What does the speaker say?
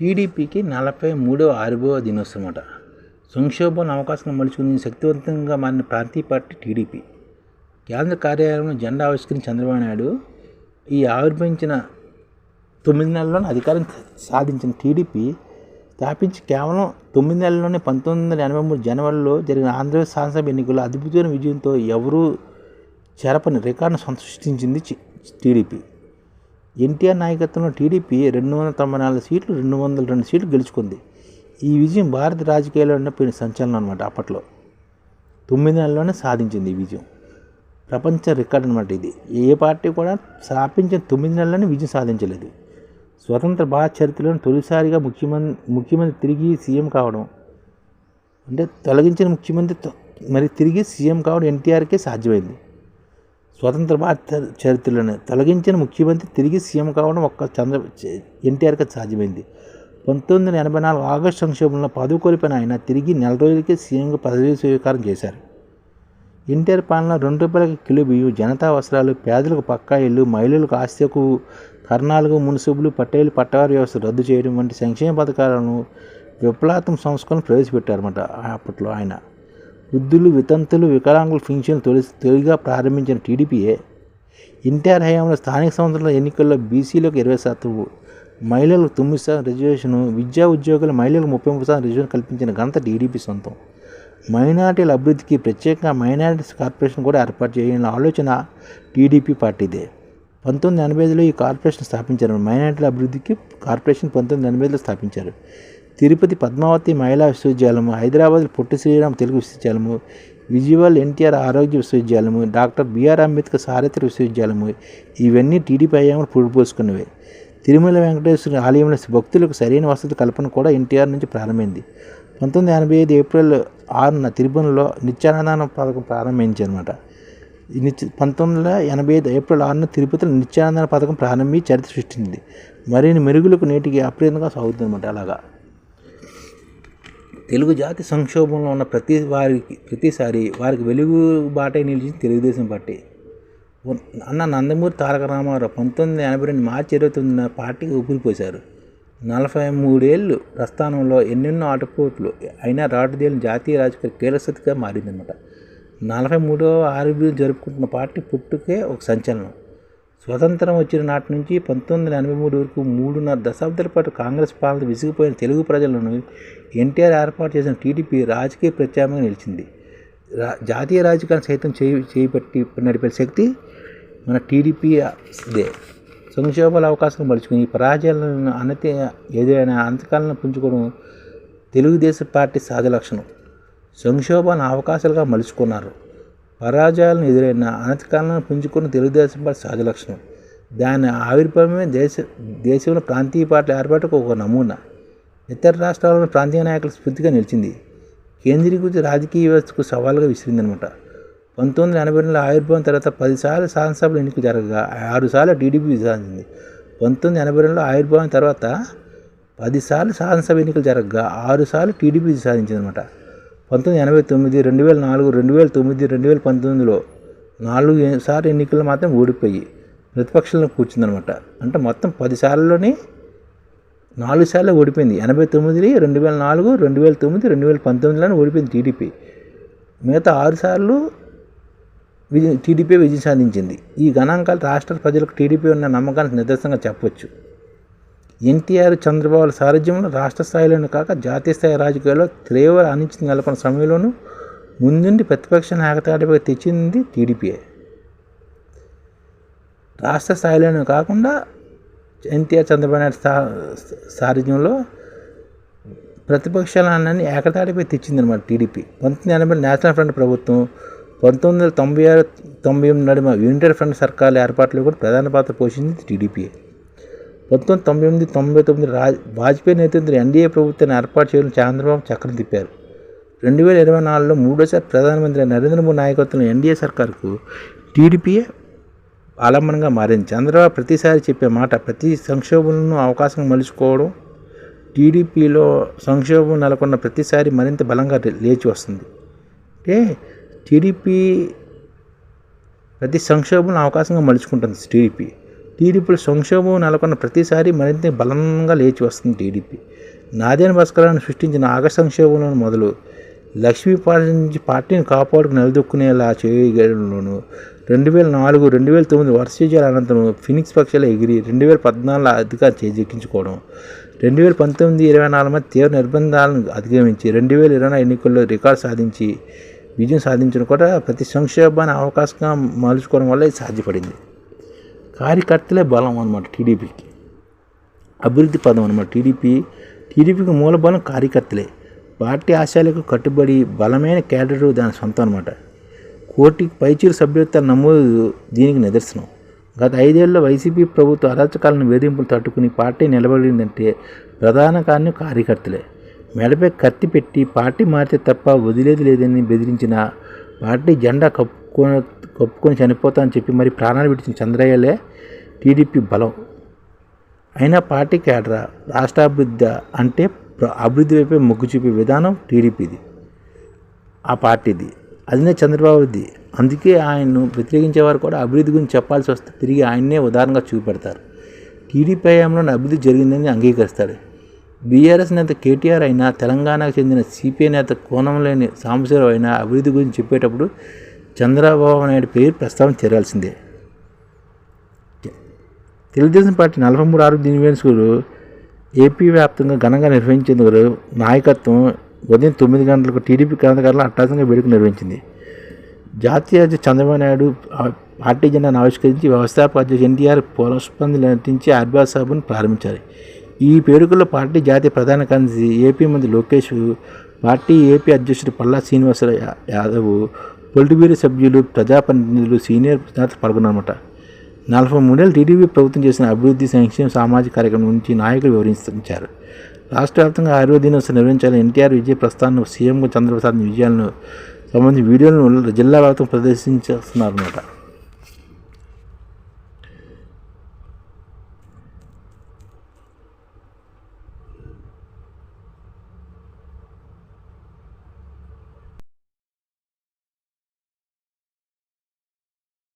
టీడీపీకి నలభై మూడవ ఆవిర్భావ దినోత్సవం అట సంక్షోభం అవకాశం మలుచుకుని శక్తివంతంగా మారిన ప్రాంతీయ పార్టీ టీడీపీ. కేంద్ర కార్యాలయంలో జెండా ఆవిష్కరించి చంద్రబాబు నాయుడు ఈ ఆవిర్భవించిన తొమ్మిది నెలల్లోనే అధికారం సాధించిన టీడీపీ స్థాపించి కేవలం తొమ్మిది నెలల్లోనే పంతొమ్మిది వందల ఎనభై మూడు జనవరిలో జరిగిన ఆంధ్రప్రదేశ్ శాసనసభ ఎన్నికల్లో అద్భుతమైన విజయంతో ఎవరూ చెరపని రికార్డును సృష్టించింది టీడీపీ. ఎన్టీఆర్ నాయకత్వంలో టీడీపీ రెండు వందల తొంభై నాలుగు సీట్లు రెండు వందల రెండు సీట్లు గెలుచుకుంది. ఈ విజయం భారత రాజకీయాల్లో ఉన్నపోయిన సంచలనం అనమాట అప్పట్లో. తొమ్మిది నెలల్లోనే సాధించింది ఈ విజయం. ప్రపంచ రికార్డ్ అనమాట ఇది. ఏ పార్టీ కూడా స్థాపించిన తొమ్మిది నెలల్లోనే విజయం సాధించలేదు. స్వతంత్ర భారత చరిత్రలో తొలిసారిగా ముఖ్యమంత్రి ముఖ్యమంత్రి తిరిగి సీఎం కావడం అంటే తొలగించిన ముఖ్యమంత్రి తొ- మరి తిరిగి సీఎం కావడం ఎన్టీఆర్కే సాధ్యమైంది. స్వతంత్ర భారత చరిత్రలను చరిత్రలోనే తొలగించిన ముఖ్యమంత్రి తిరిగి సీఎం కావడం ఒక్క చంద్ర ఎన్టీఆర్కి సాధ్యమైంది. పంతొమ్మిది వందల ఎనభై నాలుగు ఆగస్టు సంక్షోభంలో పదవి కోల్పోయిన ఆయన తిరిగి నెల రోజులకే సీఎంగా పదవి స్వీకారం చేశారు. ఎన్టీఆర్ పాలన రెండు రూపాయలకి కిలో బియ్యం జనతా అవసరాలు పేదలకు పక్కా ఇల్లు మహిళలకు ఆస్తికు కర్ణాలకు మున్సిపులు పట్టేలు పట్టవారి వ్యవస్థ రద్దు చేయడం వంటి సంక్షేమ పథకాలను విప్లవాత్మక సంస్కరణ ప్రవేశపెట్టారన్నమాట అప్పట్లో ఆయన. వృద్ధులు వితంతులు వికలాంగుల పింఛన్లు తొలి తొలిగా ప్రారంభించిన టీడీపీఏ ఎన్టీఆర్ హయాంలో స్థానిక సంస్థల ఎన్నికల్లో బీసీలకు ఇరవై శాతం మహిళలకు తొమ్మిది శాతం రిజర్వేషన్ విద్యా ఉద్యోగుల మహిళలకు ముప్పై మూడు శాతం రిజర్వేషన్ కల్పించిన ఘనత టీడీపీ సొంతం. మైనార్టీల అభివృద్ధికి ప్రత్యేకంగా మైనార్టీస్ కార్పొరేషన్ కూడా ఏర్పాటు చేయాలన్న ఆలోచన టీడీపీ పార్టీదే. పంతొమ్మిది ఎనభై ఐదులో ఈ కార్పొరేషన్ స్థాపించారు. మైనార్టీల అభివృద్ధికి కార్పొరేషన్ పంతొమ్మిది ఎనభై ఐదులో స్థాపించారు. తిరుపతి పద్మావతి మహిళా విశ్వవిద్యాలయము హైదరాబాద్ పొట్టి శ్రీరామ్ తెలుగు విశ్వవిద్యాలయము విజువల్ ఎన్టీఆర్ ఆరోగ్య విశ్వవిద్యాలయము డాక్టర్ బిఆర్ అంబేద్కర్ సారిత్ర విశ్వవిద్యాలయము ఇవన్నీ టీడీపీ హయాంలో పుడిపోసుకున్నవే తిరుమల వెంకటేశ్వర ఆలయంలో భక్తులకు సరైన వసతి కల్పన కూడా ఎన్టీఆర్ నుంచి ప్రారంభమైంది. పంతొమ్మిది ఎనభై ఐదు ఏప్రిల్ ఆరున తిరుపతిలో నిత్యానందానం పథకం ప్రారంభించారన్నమాట. అనమాట నిత్య పంతొమ్మిది వందల ఎనభై ఐదు ఏప్రిల్ ఆరున తిరుపతిలో నిత్యానందన పథకం ప్రారంభించి చరిత్ర సృష్టించింది. మరిన్ని మెరుగులకు నేటికి అప్రీతంగా సాగుతుంది అనమాట అలాగా. తెలుగు జాతి సంక్షోభంలో ఉన్న ప్రతి వారికి ప్రతిసారి వారికి వెలుగు బాటే నిలిచింది తెలుగుదేశం పార్టీ. అన్న నందమూరి తారక రామారావు పంతొమ్మిది ఎనభై రెండు మార్చి ఇరవై తొమ్మిదిన పార్టీకి ఊపిరిపోశారు. నలభై మూడేళ్ళు ప్రస్థానంలో ఎన్నెన్నో ఆటపోట్లు అయినా రాటుదేలిన జాతీయ రాజకీయ కీలకస్థితిగా మారిందన్నమాట. నలభై మూడవ ఆర్బీ జరుపుకుంటున్న పార్టీ పుట్టుకే ఒక సంచలనం. స్వతంత్రం వచ్చిన నాటి నుంచి పంతొమ్మిది వందల ఎనభై మూడు వరకు మూడున్నర దశాబ్దాల పాటు కాంగ్రెస్ పాలన విసిగిపోయిన తెలుగు ప్రజలను ఎన్టీఆర్ ఏర్పాటు చేసిన టీడీపీ రాజకీయ ప్రత్యామ్నాయంగా నిలిచింది. రా జాతీయ రాజకీయాన్ని సైతం చేయి చేపట్టి నడిపే శక్తి మన టీడీపీదే. సంక్షోభాల అవకాశం మలుచుకుని ఈ పరాజయాలను అనతి ఏదైనా అంతకాలను పుంజుకోవడం తెలుగుదేశం పార్టీ సహజ లక్షణం. సంక్షోభాన్ని అవకాశాలుగా మలుచుకున్నారు. పరాజయాలను ఎదురైన అనతికాలను పుంజుకున్న తెలుగుదేశం పార్టీ సహజ లక్షణం. దాని ఆవిర్భావమే దేశ దేశంలో ప్రాంతీయ పార్టీల ఏర్పాటుకు ఒక నమూనా. ఇతర రాష్ట్రాల్లో ప్రాంతీయ నాయకుల స్ఫూర్తిగా నిలిచింది. కేంద్రీకృత రాజకీయ వ్యవస్థకు సవాలుగా విసిరిందనమాట. పంతొమ్మిది వందల ఎనభై రెండులో ఆవిర్భావం తర్వాత పదిసార్లు శాసనసభలు ఎన్నికలు జరగగా ఆరుసార్లు టీడీపీ సాధించింది పంతొమ్మిది ఎనభై రెండులో ఆవిర్భావం తర్వాత పదిసార్లు శాసనసభ ఎన్నికలు జరగగా ఆరుసార్లు టీడీపీ సాధించిందనమాట పంతొమ్మిది ఎనభై తొమ్మిది రెండు వేల నాలుగు రెండు వేల తొమ్మిది రెండు వేల పంతొమ్మిదిలో నాలుగు సార్లు ఎన్నికలు మాత్రం ఓడిపోయి ప్రతిపక్షంలో కూర్చుందనమాట అంటే మొత్తం పది సార్లలోనే నాలుగు సార్లు ఓడిపోయింది. ఎనభై తొమ్మిది రెండు వేల నాలుగు రెండు వేల తొమ్మిది రెండు వేల పంతొమ్మిదిలోనే ఓడిపోయింది టీడీపీ. మిగతా ఆరు సార్లు విజయం టీడీపీ విజయం సాధించింది. ఈ గణాంకాలు రాష్ట్ర ప్రజలకు టీడీపీ ఉన్న నమ్మకానికి నిదర్శనంగా చెప్పవచ్చు ఎన్టీఆర్ చంద్రబాబు సారథ్యంలో రాష్ట్ర స్థాయిలోనే కాక జాతీయ స్థాయి రాజకీయాల్లో తీవ్ర అనిశ్చితి నెలకొన్న సమయంలోనూ ముందుండి ప్రతిపక్ష నాయకతాటిపై తెచ్చింది టీడీపీఏ రాష్ట్ర స్థాయిలోనే కాకుండా ఎన్టీఆర్ చంద్రబాబు నాయుడు స్థా సారథ్యంలో ప్రతిపక్షాలన్నీ ఏకతాటిపై తెచ్చిందనమాట టీడీపీ. పంతొమ్మిది ఎనభై నేషనల్ ఫ్రంట్ ప్రభుత్వం పంతొమ్మిది వందల తొంభై ఆరు తొంభై ఎనిమిది నడుమ యూనిటెడ్ ఫ్రంట్ సర్కార్ల ఏర్పాట్లో కూడా ప్రధాన పాత్ర పోషించింది టీడీపీ. పంతొమ్మిది తొంభై ఎనిమిది తొంభై తొమ్మిది రాజ్ వాజ్పేయి నేతృత్వంలో ఎన్డీఏ ప్రభుత్వాన్ని ఏర్పాటు చేయడం చంద్రబాబు చక్రం తిప్పారు. రెండు వేల ఇరవై నాలుగులో మూడోసారి ప్రధానమంత్రి నరేంద్ర మోదీ నాయకత్వంలో ఎన్డీఏ సర్కార్కు టీడీపీయే ఆలంబనంగా మారింది. చంద్రబాబు ప్రతిసారి చెప్పే మాట ప్రతి సంక్షోభంలో అవకాశం మలుచుకోవడం టీడీపీలో సంక్షోభం నెలకొన్న ప్రతిసారి మరింత బలంగా లేచి వస్తుంది. అంటే టీడీపీ ప్రతి సంక్షోభం అవకాశంగా మలుచుకుంటుంది టీడీపీ. టీడీపీలో సంక్షోభం నెలకొన్న ప్రతిసారి మరింత బలంగా లేచి వస్తుంది టీడీపీ. నాదేన భాస్కరాన్ని సృష్టించిన ఆగస్టు సంక్షోభంలో మొదలు. లక్ష్మీ నుంచి పార్టీని కాపాడుకు నిలదొక్కునేలా చేయడంలోను రెండు వేల నాలుగు రెండు వేల తొమ్మిది వర్ష విజయాల అనంతరం ఫినిక్స్ పక్షాలు ఎగిరి రెండు వేల పద్నాలుగులో అధికారం చేజెక్కించుకోవడం రెండు వేల పంతొమ్మిది ఇరవై నాలుగు మధ్య తీవ్ర నిర్బంధాలను అధిగమించి రెండు వేల ఇరవై ఎన్నికల్లో రికార్డు సాధించి విజయం సాధించడం కూడా ప్రతి సంక్షోభాన్ని అవకాశంగా మలుచుకోవడం వల్ల ఇది సాధ్యపడింది. కార్యకర్తలే బలం అనమాట టీడీపీకి. అభివృద్ధి పదం అనమాట టీడీపీ. టీడీపీకి మూలబలం కార్యకర్తలే. పార్టీ ఆశయాలకు కట్టుబడి బలమైన క్యాడరు దాని సొంతం అనమాట కోటికి పైచీరు సభ్యత్వ నమోదు దీనికి నిదర్శనం. గత ఐదేళ్ళలో వైసీపీ ప్రభుత్వ అరాచకాలను వేధింపులు తట్టుకుని పార్టీ నిలబడిందంటే ప్రధాన కారణం కార్యకర్తలే. మెడపై కత్తి పెట్టి పార్టీ మారితే తప్ప వదిలేది లేదని బెదిరించిన పార్టీ జెండా కప్పుకొని కప్పుకొని చనిపోతా అని చెప్పి మరి ప్రాణాలు విడిచిన చంద్రయ్యలే టీడీపీ బలం. అయినా పార్టీ కేడర రాష్ట్రాభివృద్ధి అంటే అభివృద్ధి వైపే మొగ్గు చూపే విధానం టీడీపీది ఆ పార్టీది. అదినే చంద్రబాబుది. అందుకే ఆయన్ను వ్యతిరేకించేవారు కూడా అభివృద్ధి గురించి చెప్పాల్సి వస్తే తిరిగి ఆయన్నే ఉదాహరణగా చూపెడతారు. టీడీపీ హయాంలోనే అభివృద్ధి జరిగిందని అంగీకరిస్తాడు. బీఆర్ఎస్ నేత కేటీఆర్ అయినా తెలంగాణకు చెందిన సిపిఐ నేత కోణంలేని సాంబశివరావు అయినా అభివృద్ధి గురించి చెప్పేటప్పుడు చంద్రబాబు నాయుడు పేరు ప్రస్తావన చేరాల్సిందే. తెలుగుదేశం పార్టీ నలభై మూడు ఆరోగ్య దినవేసుకులు ఏపీ వ్యాప్తంగా ఘనంగా నిర్వహించేందుకు నాయకత్వం ఉదయం తొమ్మిది గంటలకు టీడీపీ కేంద్రాలను అట్టాసంగా వేడుక నిర్వహించింది. జాతీయ అధ్యక్షుడు చంద్రబాబు నాయుడు పార్టీ జెండాను ఆవిష్కరించి వ్యవస్థాపక అధ్యక్షుడు ఎన్టీఆర్ పురస్పంది నటించి ఆర్బీఆర్ సభను ప్రారంభించారు. ఈ పేరుకల్లో పార్టీ జాతీయ ప్రధాన కార్యదర్శి ఏపీ మంత్రి లోకేష్ పార్టీ ఏపీ అధ్యక్షుడు పల్లా శ్రీనివాస యాదవ్ పొలిటిబ్యూరో సభ్యులు ప్రజాప్రతినిధులు సీనియర్ నేతలు పాల్గొన్నారన్నమాట. నలభై మూడేళ్ళు టీడీపీ ప్రభుత్వం చేసిన అభివృద్ధి సంక్షేమ సామాజిక కార్యక్రమం గురించి నాయకులు వివరించారు. రాష్ట్ర వ్యాప్తంగా ఆరోగ్య దినోత్సవం నిర్వహించాలని ఎన్టీఆర్ విజయ ప్రస్థానం సీఎం చంద్రప్రసాద్ విజయాలను సంబంధించిన వీడియోలను జిల్లా వ్యాప్తం ప్రదర్శించేస్తున్నారన్నమాట